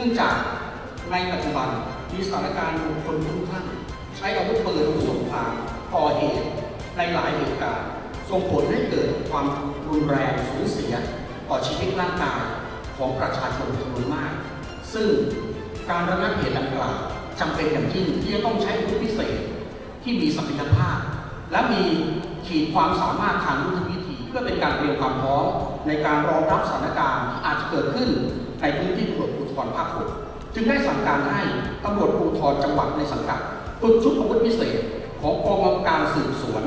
นื่องจากในปัจจุบันมีสถานการณ์บุคคลทุกท่านใช้อาวุธปืนหรือสงครามก่อเหตุในหลายเหตุการณ์ส่งผลให้เกิดความรุนแรงสูญเสียต่อชีวิตร่างกายของประชาชนจำนวนมาก ซึ่งการระงับเหตุดังกล่าวจำเป็นอย่างยิ่งที่จะต้องใช้อาวุธพิเศษที่มีศักยภาพ และมีขีดความสามารถทางยุทธวิธี เพื่อเป็นการเตรียมความพร้อมในการรองรับสถานการณ์ที่อาจจะเกิดขึ้นในพื้นที่ รภาคหกจึงได้สั่งการให้ตำรวจภูธรจังหวัดในสังกัดฝึกชุดอาวุธพิเศษ ของกองกำกับการสืบสวน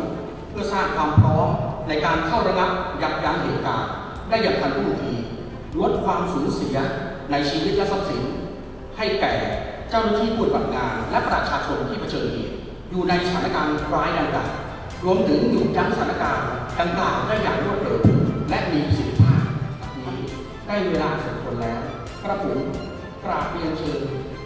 เพื่อสร้างความพร้อมในการเข้าระงับยับยั้งเหตุการณ์ได้อย่างทันท่วงทีลดความสูญเสียในชีวิตและทรัพย์สิน ให้แก่เจ้าหน้าที่ผู้ปฏิบัติงานและประชาชนที่เผชิญเหตุอยู่ในสถานการณ์ร้ายดังกล่าวรวมถึงหยุดยั้งสถานการณ์ดังกล่าวได้อย่างรวดเร็วและมีประสิทธิภาพนี้ได้เวลาสมควรแล้ว กระผมกราบเรียนเชิญ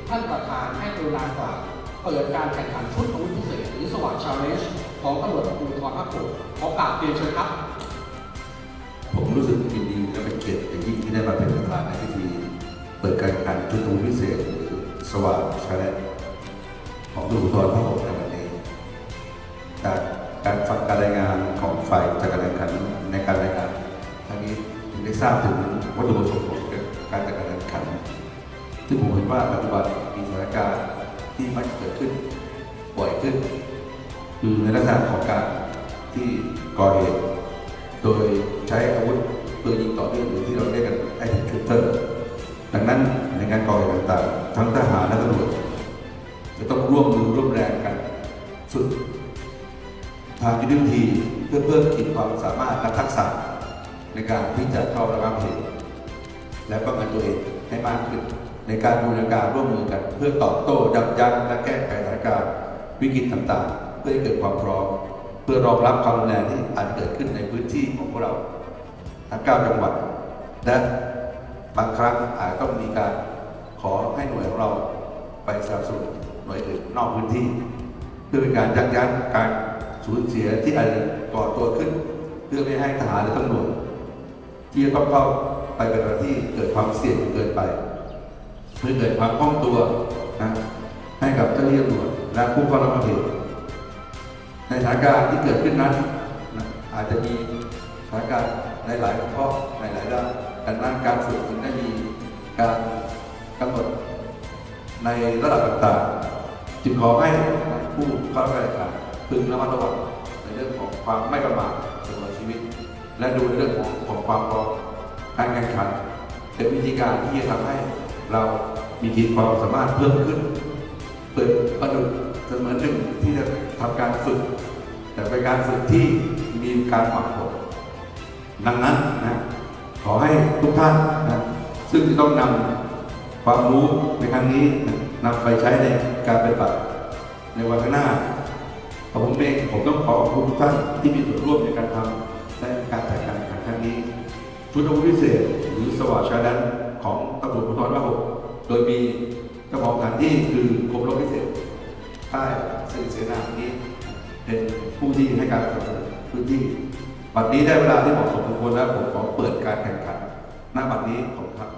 ท่านประธานให้กรุณากล่าวเปิดการแข่งขันชุดอาวุธพิเศษหรือสวัสดิ์ชาเลนจ์ของตำรวจภูธรภาคหกขอกราบเรียนเชิญครับ ผมรู้สึกยินดีและเป็นเกียรติอย่างยิ่งที่ได้มาเป็นประธานในพิธีเปิดการแข่งขันชุดอาวุธพิเศษหรือสว่างชาเลนจ์ของตำรวจภูธรภาคหกในวันนี้จากการฟังการรายงานของฝ่ายจัดการแข่งขันในการรายงานทางนี้ได้ทราบถึงวัตถุประสงค์ของการจัดการแข่ง ซึ่งผมเห็นว่าปัจจุบันมีสถานการณ์ที่มักจะเกิดขึ้นบ่อยขึ้น คือในลักษณะของการที่ก่อเหตุ โดยใช้อาวุธปืนยิงต่อเนื่องหรือที่เราเรียกกันไอ้ชูเตอร์ดังนั้นในการก่อเหตุต่างๆ ทั้งทหารและตำรวจจะต้องร่วมมือร่วมแรงกันฝึกทางยุทธวิธีเพื่อเพิ่มขีดความสามารถและทักษะในการที่จะเข้าระงับเหตุและป้องกันตัวเองให้มากขึ้น ในการบูรณาการร่วมมือกัน เพื่อตอบโต้ยับยั้งและแก้ไขสถานการณ์วิกฤตต่างๆ เพื่อให้เกิดความพร้อม เพื่อรองรับความรุนแรงที่อาจเกิดขึ้นในพื้นที่ของพวกเราทั้ง9จังหวัดและบางครั้งอาจต้องมีการขอให้หน่วยของเราไปสนับสนุนหน่วยอื่นนอกพื้นที่เพื่อเป็นการยับยั้งการสูญเสียที่อาจจะก่อตัวขึ้น เพื่อไม่ให้ทหารหรือตำรวจที่จะต้องเข้าไปเป็นที่เกิดความเสี่ยงเกินไป เพื่อเกิดความคล่องตัวนะให้กับเจ้าหน้าที่ตำรวจและผู้เข้ารับเหตุในสถานการณ์ที่เกิดขึ้นนั้นนะอาจจะมีสถานการณ์ในหลายๆข้อในหลายด้านดังนั้นการฝึกจึงได้มีการกำหนดในระดับต่างๆจึงขอให้ผู้เข้ารับการขันพึงระมัดระวังในเรื่องของความไม่ประมาทในชีวิต และดูในเรื่องของของความพร้อมการแข่งขันเป็นวิธีการที่จะทำให้ เรามีขีดความสามารถเพิ่มขึ้น เปิดประดุจเสมือนหนึ่งที่จะทำการฝึก แต่เป็นการฝึกที่มีการหวังผลดังนั้นนะขอให้ทุกท่านนะซึ่งจะต้องนำความรู้ในครั้งนี้นะนำไปใช้ในการปฏิบัติในวันข้างหน้าผมเองผมต้องขอขอบคุณทุกท่านที่มีส่วนร่วมในการทำและการจัดการแข่งขันครั้งนี้ชุดอาวุธพิเศษหรือสวัสดิ์ชาดันของตำรวจภูธรภาคหก โดยมีเจ้าของสถานที่คือกรมรบพิเศษใต้สื่อเสนานี้เป็นผู้ที่ให้การสนับสนุนพื้นที่บัดนี้ได้เวลาที่เหมาะสมทุกคนแล้วผมขอเปิดการแข่งขันหน้าบัดนี้ขอบคุณครับ